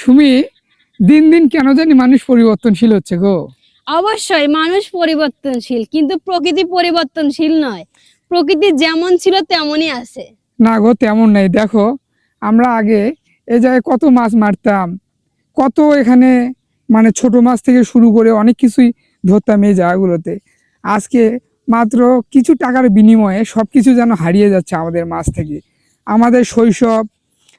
সুমি দিন দিন কেন জানি মানুষ পরিবর্তনশীল হচ্ছে গো। অবশ্যই মানুষ পরিবর্তনশীল কিন্তু প্রকৃতি পরিবর্তনশীল নয়। প্রকৃতি যেমন ছিল তেমনই আছে। না গো তেমন নাই। দেখো আমরা আগে এ জায়গায় কত মাছ মারতাম কত এখানে মানে ছোট মাছ থেকে শুরু করে অনেক কিছুই ধরতাম এই জায়গাগুলোতে। আজকে মাত্র কিছু টাকার বিনিময়ে সব কিছু যেন হারিয়ে যাচ্ছে আমাদের মাছ থেকে। আমাদের শৈশব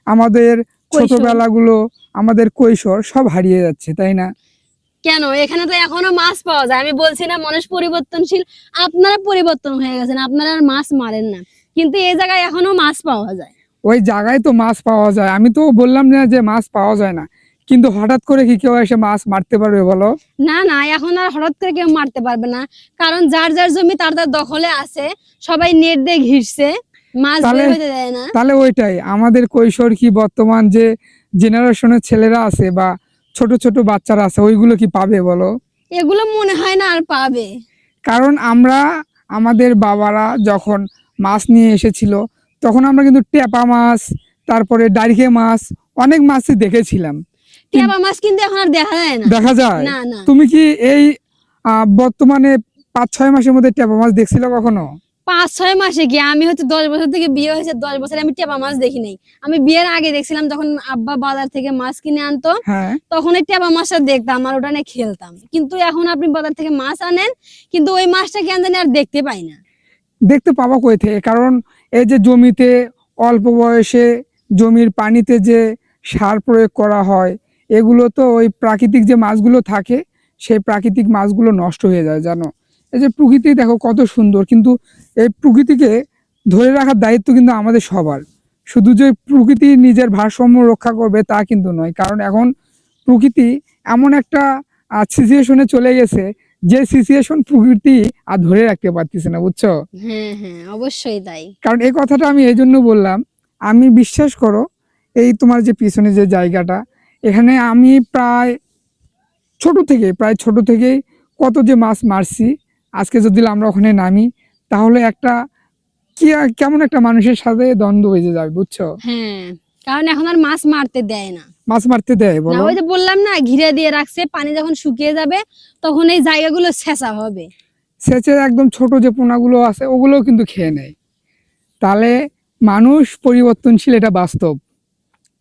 আমাদের। ছোটবেলাগুলো আমাদের কৈশোর সব হারিয়ে যাচ্ছে তাই না? কেন? এখানে তো এখনও মাছ পাওয়া যায়। আমি বলছি না মানুষ পরিবর্তনশীল আপনারা পরিবর্তন হয়ে গেছেন আপনারা আর মাছ মারেন না। কিন্তু এই জায়গায় এখনও মাছ পাওয়া যায়। ওই জায়গায় তো মাছ পাওয়া যায়। আমি তো বললাম না যে মাছ পাওয়া যায় না। কিন্তু হঠাৎ করে কি কেউ এসে মাছ মারতে পারবে বলো? না না এখন আর হঠাৎ করে কেউ মারতে পারবে না। কারণ যার যার জমি তার তার দখলে আছে। সবাই নেট দিয়ে ঘিরছে। তাহলে- ওইটাই। আমাদের কৈশোর কি বর্তমান যে জেনারেশনের ছেলেরা আছে বা ছোট ছোট বাচ্চারা আছে ওইগুলো কি পাবে বলো? এগুলো মনে হয় না আর পাবে। কারণ আমরা আমাদের বাবারা যখন মাছ নিয়ে এসেছিল তখন আমরা কিন্তু টেপা মাছ তারপরে ডারিকে মাছ অনেক মাছই দেখেছিলাম। টেপা মাছ কিন্তু এখন আর দেখা যায় না। দেখা যায়? তুমি কি এই বর্তমানে পাঁচ ছয় মাসের মধ্যে টেপা মাছ দেখছিল কখনো? পাঁচ ছয় মাসে কি আমি হচ্ছে দশ বছর থেকে বিয়ে হয়েছে দশ বছর আমি টেপা মাছ দেখি নাই। আমি বিয়ের আগে দেখছিলাম যখন আব্বা বাজার থেকে মাছ কিনে আনতো হ্যাঁ। তখন এই টেপা মাছটা দেখতাম আর ওটা নিয়ে খেলতাম। কিন্তু এখন আপনি বাজার থেকে মাছ আনেন কিন্তু ওই মাছটা কেন জানি আর দেখতে পাই না। দেখতে পাবো কই থেকে? কারণ এই যে জমিতে অল্প বয়সে জমির পানিতে যে সার প্রয়োগ করা হয় এগুলো তো ওই প্রাকৃতিক যে মাছগুলো থাকে সেই প্রাকৃতিক মাছগুলো নষ্ট হয়ে যায় জানো? এই যে প্রকৃতি দেখো কত সুন্দর কিন্তু এই প্রকৃতিকে ধরে রাখার দায়িত্ব কিন্তু আমাদের সবার। শুধু যে প্রকৃতি নিজের ভারসাম্য রক্ষা করবে তা কিন্তু নয় কারণ এখন প্রকৃতি এমন একটা সিচুয়েশনে চলে গেছে যে সিচুয়েশন প্রকৃতি আর ধরে রাখতে পারতেছে না বুঝছ? হ্যাঁ হ্যাঁ অবশ্যই তাই। কারণ এই কথাটা আমি এই জন্য বললাম আমি বিশ্বাস করো এই তোমার যে পিছনে যে জায়গাটা এখানে আমি প্রায় ছোট থেকে প্রায় ছোট থেকে কত যে মাছ মারছি আজকে যদি আমরা ওখানে নামি তাহলে একটা কি কেমন একটা মানুষের সাথে দ্বন্দ্ব বেজে যাবে বুঝছ? হ্যাঁ কারণ এখন আর মাছ মারতে দেয় না। মাছ মারতে দেয় বলো। ওই যে বললাম না ঘিরে দিয়ে রাখছে পানি যখন শুকিয়ে যাবে তখন এই জায়গাগুলো ছেঁচা হবে। সেচের একদম ছোট যে পোনাগুলো আছে ওগুলোও কিন্তু খেয়ে নেয়। তাহলে মানুষ পরিবর্তনশীল এটা বাস্তব।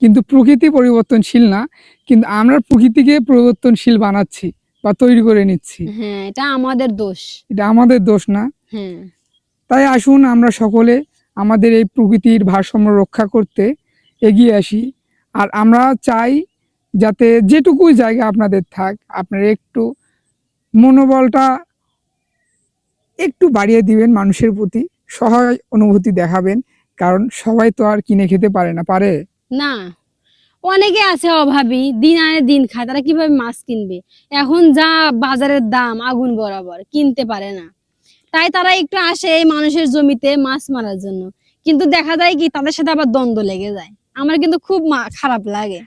কিন্তু প্রকৃতি পরিবর্তনশীল না কিন্তু আমরা প্রকৃতিকে পরিবর্তনশীল বানাচ্ছি। বা তৈরি করে নিচ্ছি। হ্যাঁ এটা আমাদের দোষ। এটা আমাদের দোষ না। হ্যাঁ। তাই আসুন আমরা সকলে আমাদের এই প্রকৃতির ভারসাম্য রক্ষা করতে এগিয়ে আসি। আর আমরা চাই যাতে যেটুকুই জায়গা আপনাদের থাক আপনারা একটু মনোবলটা একটু বাড়িয়ে দিবেন মানুষের প্রতি সহায় অনুভূতি দেখাবেন। কারণ সবাই তো আর কিনে খেতে পারে না পারে? না। অনেকে আছে অভাবী, দিন আনে দিন খায়, তারা কীভাবে মাছ কিনবে? এখন যা বাজারের দাম, আগুন বরাবর, কিনতে পারে না। তাই তারা একটু আসে এই মানুষের জমিতে মাছ মারার জন্য। কিন্তু দেখা যায় কি, তাদের সাথে আবার দ্বন্দ্ব লেগে যায়। আমার কিন্তু খুব খারাপ লাগে।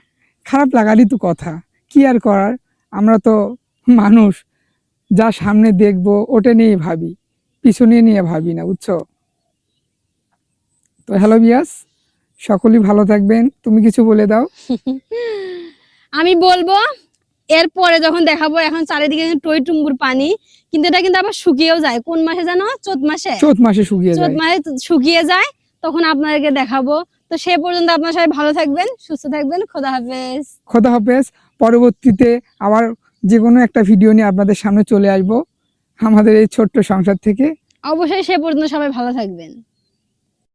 খারাপ লাগারই তো কথা। কি আর করার? আমরা তো মানুষ। যা সামনে দেখব, ওটা নিয়ে ভাবি। পিছনে নিয়ে ভাবি না, বুঝছ? তো হ্যালো বিয়াস সকলেই ভালো থাকবেন। তুমি কিছু বলে দাও। আমি বলব এরপরে যখন দেখাবো এখন চারিদিকে টই টুম্বুর পানি কিন্তু এটা কিন্তু আবার শুকিয়েও যায়। কোন মাসে জানো? চোদ্দ মাসে। চোদ্দ মাসে শুকিয়ে চোদ্দ মাসে শুকিয়ে যায় তখন আপনাদেরকে দেখাবো। তো সে পর্যন্ত আপনার সবাই ভালো থাকবেন সুস্থ থাকবেন খোদা হাফেজ। খোদা হাফেজ। পরবর্তীতে আবার যে কোনো একটা ভিডিও নিয়ে আপনাদের সামনে চলে আসব আমাদের এই ছোট্ট সংসার থেকে। অবশ্যই সে পর্যন্ত সবাই ভালো থাকবেন।